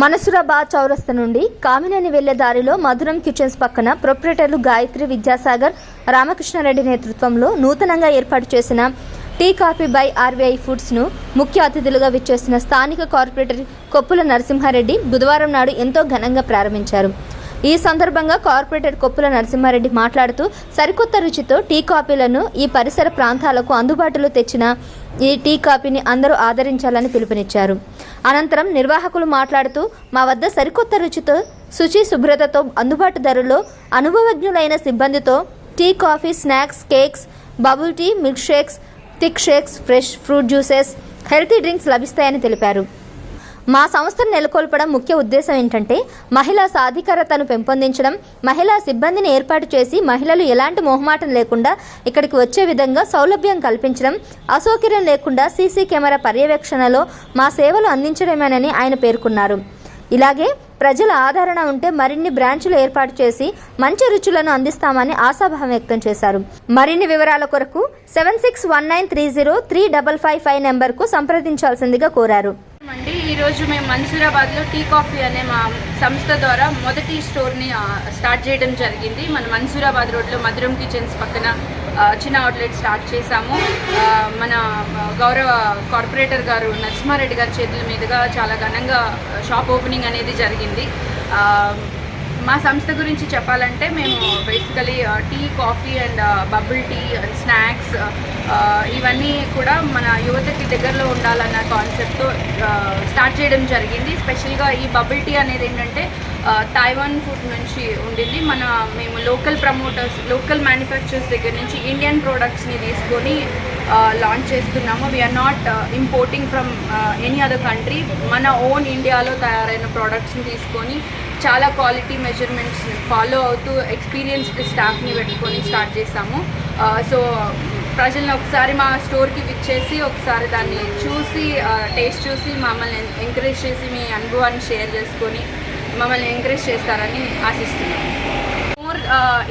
మనసురాబాద్ చౌరస్త నుండి కామినేని వెళ్ళే దారిలో మధురం కిచెన్స్ పక్కన ప్రొప్రైటర్లు గాయత్రి విద్యాసాగర్ రామకృష్ణారెడ్డి నేతృత్వంలో నూతనంగా ఏర్పాటు చేసిన టీ కాఫీ బై ఆర్బీఐ ఫుడ్స్ను ముఖ్య అతిథులుగా విచ్చేసిన స్థానిక కార్పొరేటర్ కొప్పుల నరసింహారెడ్డి బుధవారం నాడు ఎంతో ఘనంగా ప్రారంభించారు. ఈ సందర్భంగా కార్పొరేటర్ కొప్పుల నరసింహారెడ్డి మాట్లాడుతూ సరికొత్త రుచితో టీ కాఫీలను ఈ పరిసర ప్రాంతాలకు అందుబాటులో తెచ్చిన ఈ టీ కాఫీని అందరూ ఆదరించాలని పిలుపునిచ్చారు. అనంతరం నిర్వాహకులు మాట్లాడుతూ మా వద్ద సరికొత్త రుచితో శుచి శుభ్రతతో అందుబాటు ధరలో అనుభవజ్ఞులైన సిబ్బందితో tea coffee snacks cakes bubble tea milk shakes thick shakes fresh fruit juices healthy drinks లభిస్తాయని తెలిపారు. మా సంస్థను నెలకొల్పడం ముఖ్య ఉద్దేశం ఏంటంటే మహిళా సాధికారతను పెంపొందించడం మహిళా సిబ్బందిని ఏర్పాటు చేసి మహిళలు ఎలాంటి మొహమాటం లేకుండా ఇక్కడికి వచ్చే విధంగా సౌలభ్యం కల్పించడం అసౌకర్యం లేకుండా సీసీ కెమెరా పర్యవేక్షణలో మా సేవలు అందించడమేనని ఆయన పేర్కొన్నారు. ఇలాగే ప్రజల ఆదరణ ఉంటే మరిన్ని బ్రాంచులు ఏర్పాటు చేసి మంచి రుచులను అందిస్తామని ఆశాభావం వ్యక్తం చేశారు. మరిన్ని వివరాల కొరకు seven six one nine three zero three double five five నెంబర్కు సంప్రదించాల్సిందిగా కోరారు. అండి ఈరోజు మేము మన్సూరాబాద్లో టీ కాఫీ అనే మా సంస్థ ద్వారా మొదటి స్టోర్ని స్టార్ట్ చేయడం జరిగింది. మన మన్సూరాబాద్ రోడ్లో మధురం కిచెన్స్ పక్కన చిన్న అవుట్లెట్ స్టార్ట్ చేశాము. మన గౌరవ కార్పొరేటర్ గారు నరసింహారెడ్డి గారి చేతుల మీదుగా చాలా ఘనంగా షాప్ ఓపెనింగ్ అనేది జరిగింది. మా సంస్థ గురించి చెప్పాలంటే మేము basically tea coffee and bubble tea and snacks ఇవన్నీ కూడా మన యువతకి దగ్గరలో ఉండాలన్న కాన్సెప్ట్తో స్టార్ట్ uh, చేయడం జరిగింది. స్పెషల్గా ఈ బబుల్ టీ అనేది ఏంటంటే uh, తైవాన్ ఫుడ్ నుంచి ఉండింది. మన మేము లోకల్ ప్రమోటర్స్ లోకల్ మ్యానుఫ్యాక్చర్స్ దగ్గర నుంచి ఇండియన్ ప్రోడక్ట్స్ని తీసుకొని Uh, లాంచ్ చేస్తున్నాము. We're not importing from any other country మన ఓన్ ఇండియాలో తయారైన ప్రోడక్ట్స్ని తీసుకొని చాలా క్వాలిటీ మెజర్మెంట్స్ ఫాలో అవుతూ ఎక్స్పీరియన్స్డ్ స్టాఫ్ని పెట్టుకొని స్టార్ట్ చేసాము సో ప్రజల్ని ఒకసారి మా స్టోర్కి విచ్చేసి ఒకసారి దాన్ని చూసి uh, టేస్ట్ చూసి మమ్మల్ని ఎంకరేజ్ చేసి మీ అనుభవాన్ని షేర్ చేసుకొని మమ్మల్ని ఎంకరేజ్ చేస్తారని ఆశిస్తున్నాను మోర్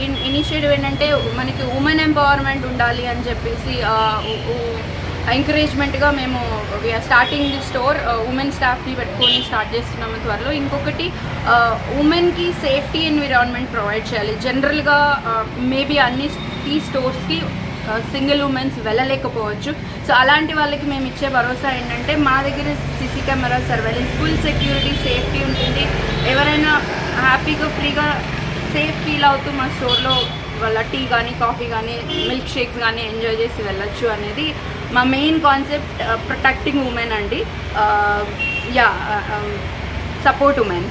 ఇన్ ఇనిషియేటివ్ ఏంటంటే మనకి ఉమెన్ ఎంపవర్మెంట్ ఉండాలి అని చెప్పేసి ఎంకరేజ్మెంట్గా మేము we're starting the store women స్టాఫ్ని పెట్టుకొని స్టార్ట్ చేస్తున్నాము త్వరలో. ఇంకొకటి ఉమెన్కి సేఫ్టీ ఎన్విరాన్మెంట్ ప్రొవైడ్ చేయాలి. జనరల్గా మేబీ అన్ని టీ స్టోర్స్కి సింగిల్ ఉమెన్స్ వెళ్ళలేకపోవచ్చు. సో అలాంటి వాళ్ళకి మేము ఇచ్చే భరోసా ఏంటంటే మా దగ్గర CC camera surveillance full security safety ఉంటుంది. ఎవరైనా హ్యాపీగా ఫ్రీగా సేఫ్ ఫీల్ అవుతూ మా స్టోర్లో వాళ్ళ టీ కానీ కాఫీ కానీ మిల్క్ షేక్స్ కానీ ఎంజాయ్ చేసి వెళ్ళొచ్చు అనేది మా మెయిన్ కాన్సెప్ట్ ప్రొటెక్టింగ్ ఉమెన్ అండి. Yeah support women